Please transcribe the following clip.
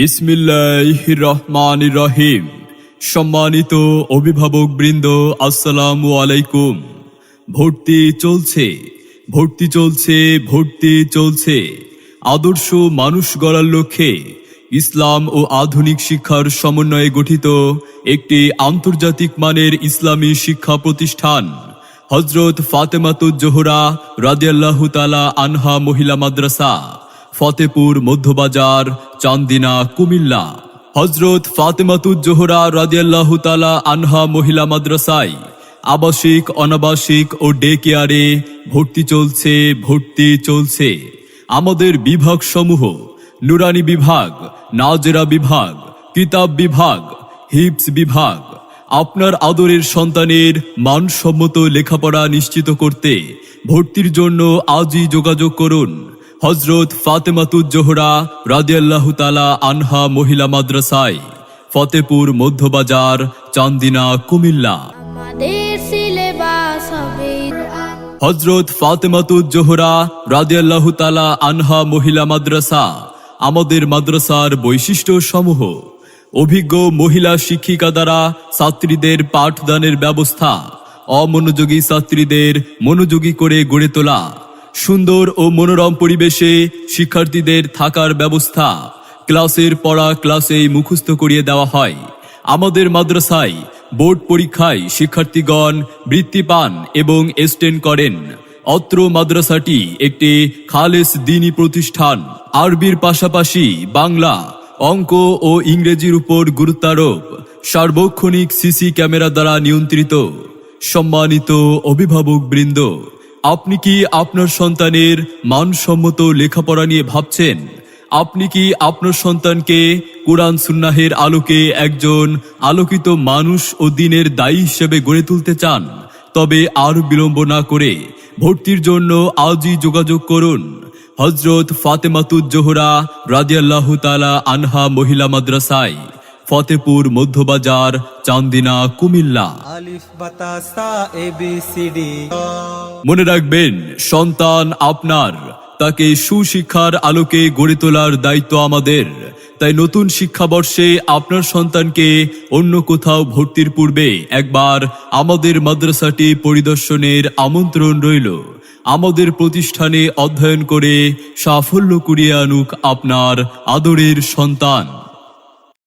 বিসমিল্লাহ রহমান রহিম সম্মানিত অভিভাবক বৃন্দ, আসসালামু আলাইকুম। ভর্তি চলছে ভর্তি চলছে ভর্তি চলছে। আদর্শ মানুষ গড়ার লক্ষ্যে ইসলাম ও আধুনিক শিক্ষার সমন্বয়ে গঠিত একটি আন্তর্জাতিক মানের ইসলামী শিক্ষা প্রতিষ্ঠান হজরত ফাতেমাতুজ জোহরা রাদিয়াল্লাহু তালা আনহা মহিলা মাদ্রাসা, ফতেপুর মধ্যবাজার চান্দিনা কুমিল্লা। হজরত ফাতেমাতুজ জোহরা রাদিয়াল্লাহু তালা আনহা মহিলা মাদ্রাসায় আবাসিক, অনাবাসিক ও ডে কেয়ারে ভর্তি চলছে ভর্তি চলছে। আমাদের বিভাগ সমূহ নুরানি বিভাগ, নাজেরা বিভাগ, কিতাব বিভাগ হিপস বিভাগ, আপনার আদরের সন্তানের মানসম্মত লেখাপড়া নিশ্চিত করতে ভর্তির জন্য আজই যোগাযোগ করুন। হজরত ফাতেমাতুজ জোহরা রাদিয়াল্লাহ তালা আনহা মহিলা মাদ্রাসায় ফতেপুর মধ্যবাজার চান্দিনা কুমিল্লা। হজরত ফাতেমাতুজ জোহরা রাদিয়াল্লাহ তালা আনহা মহিলা মাদ্রাসা আমাদের মাদ্রাসার বৈশিষ্ট্য সমূহ। অভিজ্ঞ মহিলা শিক্ষিকা দ্বারা ছাত্রীদের পাঠদানের ব্যবস্থা অমনোযোগী ছাত্রীদের মনোযোগী করে গড়ে তোলা। সুন্দর ও মনোরম পরিবেশে শিক্ষার্থীদের থাকার ব্যবস্থা। ক্লাসের পড়া ক্লাসেই মুখস্থ করিয়ে দেওয়া হয়। আমাদের মাদ্রাসায় বোর্ড পরীক্ষায় শিক্ষার্থীগণ বৃত্তি পান এবং এস্টেন করেন। অত্র মাদ্রাসাটি একটি খালেস দিনী প্রতিষ্ঠান। আরবির পাশাপাশি বাংলা, অঙ্ক ও ইংরেজির উপর গুরুত্বারোপ। সার্বক্ষণিক সিসি ক্যামেরা দ্বারা নিয়ন্ত্রিত। সম্মানিত অভিভাবক বৃন্দ আপনি কি আপনার সন্তানের মানসম্মত লেখাপড়া নিয়ে ভাবছেন? আপনি কি আপনার সন্তানকে কোরআন সুন্নাহের আলোকে একজন আলোকিত মানুষ ও দিনের দায়ী হিসেবে গড়ে তুলতে চান? তবে আর বিলম্ব না করে ভর্তির জন্য আজই যোগাযোগ করুন। হজরত ফাতেমাতুজ জোহরা রাদিয়াল্লাহ তালা আনহা মহিলা মাদ্রাসায়, ফতেপুর মধ্যবাজার, চান্দিনা, কুমিল্লা। আলিফ বাতাসা, এ বি সি ডি। মনে রাখবেন, সন্তান আপনার। তাকে সুশিক্ষার আলোকে গড়ে তোলার দায়িত্ব আমাদের। তাই নতুন শিক্ষাবর্ষে আপনার সন্তানকে অন্য কোথাও ভর্তির পূর্বে একবার আমাদের মাদ্রাসাটি পরিদর্শনের আমন্ত্রণ রইল। আমাদের প্রতিষ্ঠানে অধ্যয়ন করে সাফল্য কুড়িয়ে আনুক আপনার আদরের সন্তান।